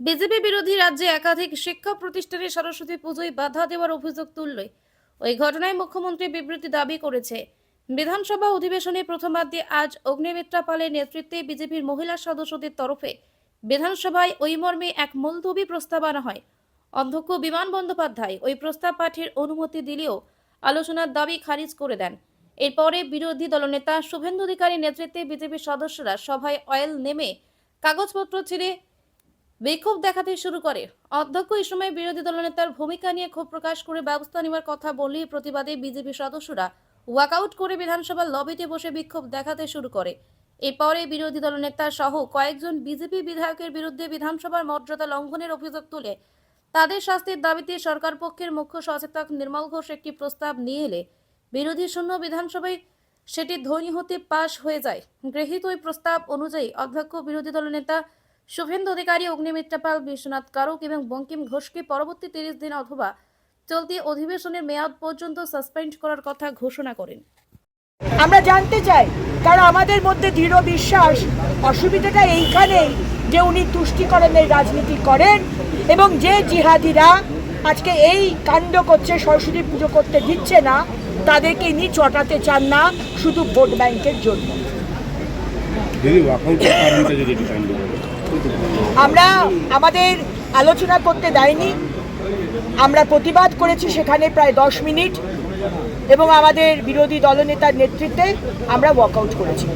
BJP বিরোধী রাজ্যে একাধিক শিক্ষা প্রতিষ্ঠানে সরস্বতী পুজোয় বাধা দেওয়ার অভিযোগ তুলল। ওই ঘটনায় মুখ্যমন্ত্রী বিবৃতি দাবি করেছে, বিধানসভা অধিবেশনে প্রথমার্ধে আজ অগ্নিমিত্রা পালের নেতৃত্বে বিজেপির মহিলা সদস্যদের তরফে বিধানসভায় ওই মর্মে এক মুলতবি প্রস্তাব আনা হয়। অধ্যক্ষ বিমান বন্দ্যোপাধ্যায় ওই প্রস্তাব পাঠের অনুমতি দিলেও আলোচনার দাবি খারিজ করে দেন। এরপরে বিরোধী দলনেতা শুভেন্দু অধিকারীর নেতৃত্বে বিজেপির সদস্যরা সভায় অয়েল নেমে কাগজপত্র ছেড়ে বিক্ষোভ দেখাতে শুরু করে। অধ্যক্ষ এই সময় বিরোধী দলনেতার ভূমিকা নিয়ে ক্ষোভ প্রকাশ করে ব্যবস্থা নেওয়ার কথা বললেই প্রতিবাদে বিজেপি সদস্যরা ওয়াকআউট করে বিধানসভার লবিতে বসে বিক্ষোভ দেখাতে শুরু করে। এরপরে বিরোধী দলনেতা সহ কয়েকজন বিজেপি বিধায়কের বিরুদ্ধে বিধানসভার মর্যাদা লঙ্ঘনের অভিযোগ তুলে তাদের শাস্তির দাবিতে সরকার পক্ষের মুখ্য সচেতক নির্মল ঘোষ একটি প্রস্তাব নিয়ে এলে বিরোধী শূন্য বিধানসভায় সেটি ধ্বনি হতে পাশ হয়ে যায়। গৃহীত ওই প্রস্তাব অনুযায়ী অধ্যক্ষ বিরোধী দলনেতা শুভেন্দু অধিকারী অগ্নিমিত্রা পাল বিশ্বনাথ কারক এবং বঙ্কিম ঘোষকে পরবর্তী তিরিশ দিন অথবা চলতি অধিবেশনের মেয়াদ পর্যন্ত সাসপেন্ড করার কথা ঘোষণা করেন। আমরা জানতে চাই কারণ আমাদের মধ্যে দৃঢ় বিশ্বাস অসুবিধাটা এইখানেই যে উনি তুষ্টিকরণের রাজনীতি করেন এবং যে জিহাদিরা আজকে এই কাণ্ড করছে সরস্বতী পুজো করতে দিচ্ছে না তাদেরকে ইনি চটাতে চান না শুধু ভোট ব্যাংকের জন্য। আমরা আমাদের আলোচনা করতে দেয়নি। আমরা প্রতিবাদ করেছি সেখানে প্রায় দশ মিনিট এবং আমাদের বিরোধী দলনেতার নেতৃত্বে আমরা ওয়াকআউট করেছি।